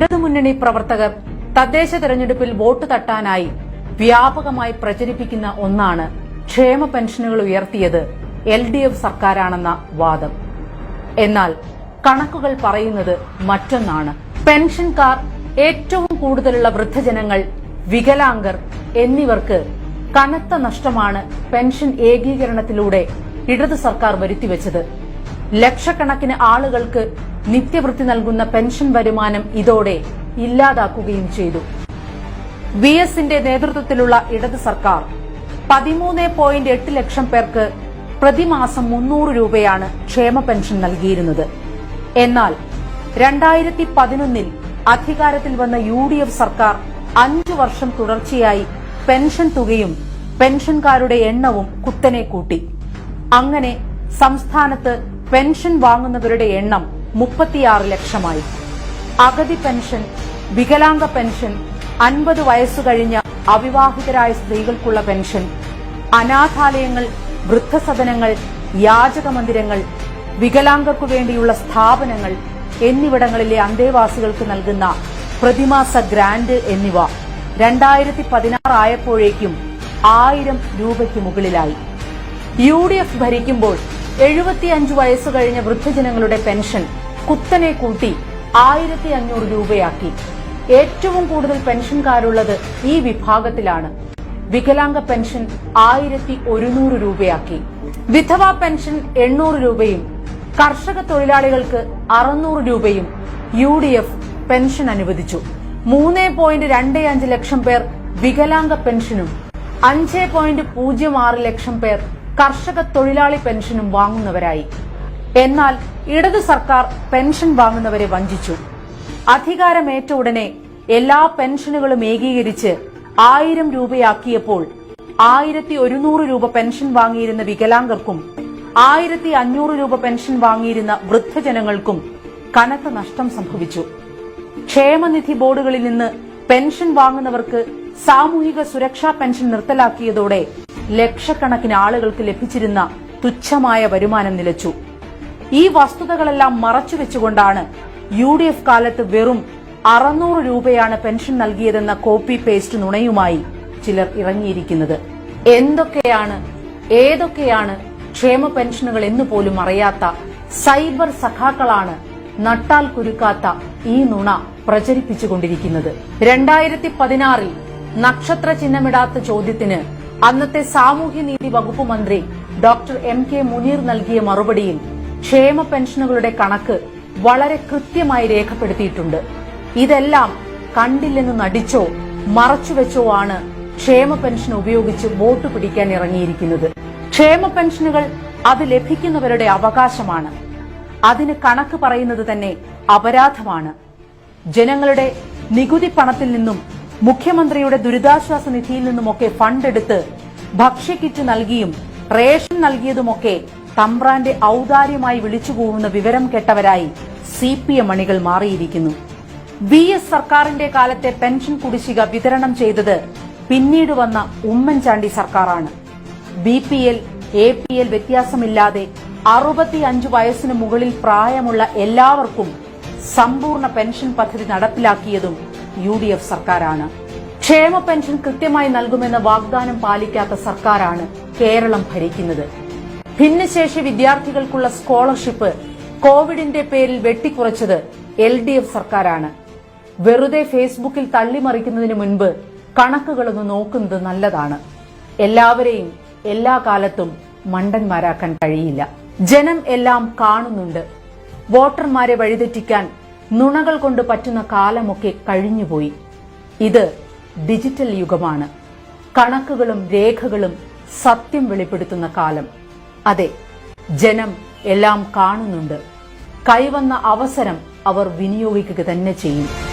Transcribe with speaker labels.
Speaker 1: ഇടതുമുന്നണി പ്രവർത്തകർ തദ്ദേശ തെരഞ്ഞെടുപ്പിൽ വോട്ട് തട്ടാനായി വ്യാപകമായി പ്രചരിപ്പിക്കുന്ന ഒന്നാണ് ക്ഷേമ പെൻഷനുകൾ ഉയർത്തിയത് എൽ ഡി എഫ് സർക്കാരാണെന്ന വാദം. എന്നാൽ കണക്കുകൾ പറയുന്നത് മറ്റൊന്നാണ്. പെൻഷൻകാർ ഏറ്റവും കൂടുതലുള്ള വൃദ്ധജനങ്ങൾ വികലാംഗർ എന്നിവർക്ക് കനത്ത നഷ്ടമാണ് പെൻഷൻ ഏകീകരണത്തിലൂടെ ഇടതു സർക്കാർ വരുത്തിവെച്ചത്. ലക്ഷക്കണക്കിന് ആളുകൾക്ക് നിത്യവൃത്തി നൽകുന്ന പെൻഷൻ വരുമാനം ഇതോടെ ഇല്ലാതാക്കുകയും ചെയ്തു. വി എസിന്റെ നേതൃത്വത്തിലുള്ള ഇടത് സർക്കാർ പതിമൂന്ന് പോയിന്റ് എട്ട് ലക്ഷം പേർക്ക് പ്രതിമാസം മുന്നൂറ് രൂപയാണ് ക്ഷേമ പെൻഷൻ നൽകിയിരുന്നത്. എന്നാൽ രണ്ടായിരത്തി പതിനൊന്നിൽ അധികാരത്തിൽ വന്ന യു ഡി എഫ് സർക്കാർ അഞ്ചു വർഷം തുടർച്ചയായി പെൻഷൻ തുകയും പെൻഷൻകാരുടെ എണ്ണവും കുത്തനെ കൂട്ടി. അങ്ങനെ സംസ്ഥാനത്ത് പെൻഷൻ വാങ്ങുന്നവരുടെ എണ്ണം മുപ്പത്തിയാറ് ലക്ഷമായി. അഗതി പെൻഷൻ വികലാംഗ പെൻഷൻ അൻപത് വയസ്സു കഴിഞ്ഞ അവിവാഹിതരായ സ്ത്രീകൾക്കുള്ള പെൻഷൻ അനാഥാലയങ്ങൾ വൃദ്ധസദനങ്ങൾ യാചക മന്ദിരങ്ങൾ വികലാംഗർക്കു വേണ്ടിയുള്ള സ്ഥാപനങ്ങൾ എന്നിവിടങ്ങളിലെ അന്തേവാസികൾക്ക് നൽകുന്ന പ്രതിമാസ ഗ്രാന്റ് എന്നിവ രണ്ടായിരത്തി പതിനാറ് ആയപ്പോഴേക്കും ആയിരം രൂപയ്ക്ക് മുകളിലായി. യു ഡി എഫ് ഭരിക്കുമ്പോൾ എഴുപത്തിയഞ്ച് വയസ്സ് കഴിഞ്ഞ വൃദ്ധജനങ്ങളുടെ പെൻഷൻ കുത്തനെ കൂട്ടി ആയിരത്തി അഞ്ഞൂറ് രൂപയാക്കി. ഏറ്റവും കൂടുതൽ പെൻഷൻകാരുള്ളത് ഈ വിഭാഗത്തിലാണ്. വികലാംഗ പെൻഷൻ ആയിരത്തി ഒരുന്നൂറ് രൂപയാക്കി. വിധവ പെൻഷൻ എണ്ണൂറ് രൂപയും കർഷക തൊഴിലാളികൾക്ക് അറുന്നൂറ് രൂപയും യു ഡി എഫ് പെൻഷൻ അനുവദിച്ചു. മൂന്ന് പോയിന്റ് രണ്ട് അഞ്ച് ലക്ഷം പേർ വികലാംഗ പെൻഷനും അഞ്ച് പോയിന്റ് പൂജ്യം ആറ് ലക്ഷം പേർ കർഷക തൊഴിലാളി പെൻഷനും വാങ്ങുന്നവരായി. എന്നാൽ ഇടതു സർക്കാർ പെൻഷൻ വാങ്ങുന്നവരെ വഞ്ചിച്ചു. അധികാരമേറ്റ ഉടനെ എല്ലാ പെൻഷനുകളും ഏകീകരിച്ച് ആയിരം രൂപയാക്കിയപ്പോൾ ആയിരത്തി ഒരുന്നൂറ് രൂപ പെൻഷൻ വാങ്ങിയിരുന്ന വികലാംഗർക്കും ആയിരത്തി അഞ്ഞൂറ് രൂപ പെൻഷൻ വാങ്ങിയിരുന്ന വൃദ്ധജനങ്ങൾക്കും കനത്ത നഷ്ടം സംഭവിച്ചു. ക്ഷേമനിധി ബോർഡുകളിൽ നിന്ന് പെൻഷൻ വാങ്ങുന്നവർക്ക് സാമൂഹിക സുരക്ഷാ പെൻഷൻ നിർത്തലാക്കിയതോടെ ലക്ഷക്കണക്കിന് ആളുകൾക്ക് ലഭിച്ചിരുന്ന തുച്ഛമായ വരുമാനം നിലച്ചു. ഈ വസ്തുതകളെല്ലാം മറച്ചുവെച്ചുകൊണ്ടാണ് യു ഡി എഫ് കാലത്ത് വെറും അറുന്നൂറ് രൂപയാണ് പെൻഷൻ നൽകിയതെന്ന കോപ്പി പേസ്റ്റ് നുണയുമായി ചിലർ ഇറങ്ങിയിരിക്കുന്നത്. എന്തൊക്കെയാണ് ഏതൊക്കെയാണ് ക്ഷേമ പെൻഷനുകൾ എന്ന് പോലും അറിയാത്ത സൈബർ സഖാക്കളാണ് നട്ടാൽ കുരുക്കാത്ത ഈ നുണ പ്രചരിപ്പിച്ചുകൊണ്ടിരിക്കുന്നത്. രണ്ടായിരത്തി പതിനാറിൽ നക്ഷത്ര ചിഹ്നമിടാത്ത ചോദ്യത്തിന് അന്നത്തെ സാമൂഹ്യനീതി വകുപ്പ് മന്ത്രി ഡോക്ടർ എം കെ മുനീർ നൽകിയ മറുപടിയിൽ ക്ഷേമ പെൻഷനുകളുടെ കണക്ക് വളരെ കൃത്യമായി രേഖപ്പെടുത്തിയിട്ടുണ്ട്. ഇതെല്ലാം കണ്ടില്ലെന്ന് നടിച്ചോ മറച്ചുവെച്ചോ ആണ് ക്ഷേമ പെൻഷൻ ഉപയോഗിച്ച് വോട്ട് പിടിക്കാൻ ഇറങ്ങിയിരിക്കുന്നത്. ക്ഷേമ പെൻഷനുകൾ അത് ലഭിക്കുന്നവരുടെ അവകാശമാണ്. അതിന് കണക്ക് പറയുന്നത് തന്നെ അപരാധമാണ്. ജനങ്ങളുടെ നികുതി പണത്തിൽ നിന്നും മുഖ്യമന്ത്രിയുടെ ദുരിതാശ്വാസ നിധിയിൽ നിന്നുമൊക്കെ ഫണ്ട് എടുത്ത് ഭക്ഷ്യക്കിറ്റ് നൽകിയും റേഷൻ നൽകിയതുമൊക്കെ തമ്പ്രാന്റെ ഔദാര്യമായി വിളിച്ചുപോകുന്ന വിവരം കെട്ടവരായി സി പി എം അണികൾ മാറിയിരിക്കുന്നു. വി എസ് സർക്കാരിന്റെ കാലത്തെ പെൻഷൻ കുടിശ്ശിക വിതരണം ചെയ്തത് പിന്നീട് വന്ന ഉമ്മൻചാണ്ടി സർക്കാരാണ്. B P L A P L വ്യത്യാസമില്ലാതെ അറുപത്തിയഞ്ച് വയസ്സിന് മുകളിൽ പ്രായമുള്ള എല്ലാവർക്കും സമ്പൂർണ പെൻഷൻ പദ്ധതി നടപ്പിലാക്കിയതും യു ഡി എഫ് സർക്കാരാണ്. ക്ഷേമ പെൻഷൻ കൃത്യമായി നൽകുമെന്ന വാഗ്ദാനം പാലിക്കാത്ത സർക്കാരാണ് കേരളം ഭരിക്കുന്നത്. ഭിന്നശേഷി വിദ്യാർത്ഥികൾക്കുള്ള സ്കോളർഷിപ്പ് കോവിഡിന്റെ പേരിൽ വെട്ടിക്കുറച്ചത് എൽ ഡി എഫ് സർക്കാരാണ്. വെറുതെ ഫേസ്ബുക്കിൽ തള്ളിമറിക്കുന്നതിന് മുൻപ് കണക്കുകളൊന്ന് നോക്കുന്നത് നല്ലതാണ്. എല്ലാവരെയും എല്ലാ കാലത്തും മണ്ടന്മാരാക്കാൻ കഴിയില്ല. ജനം എല്ലാം കാണുന്നുണ്ട്. വോട്ടർമാരെ വഴിതെറ്റിക്കാൻ നുണകൾ കൊണ്ട് പറ്റുന്ന കാലമൊക്കെ കഴിഞ്ഞുപോയി. ഇത് ഡിജിറ്റൽ യുഗമാണ്. കണക്കുകളും രേഖകളും സത്യം വെളിപ്പെടുത്തുന്ന കാലം. അതെ ജനം എല്ലാം കാണുന്നുണ്ട്. കൈവന്ന അവസരം അവർ വിനിയോഗിക്കുക തന്നെ ചെയ്യും.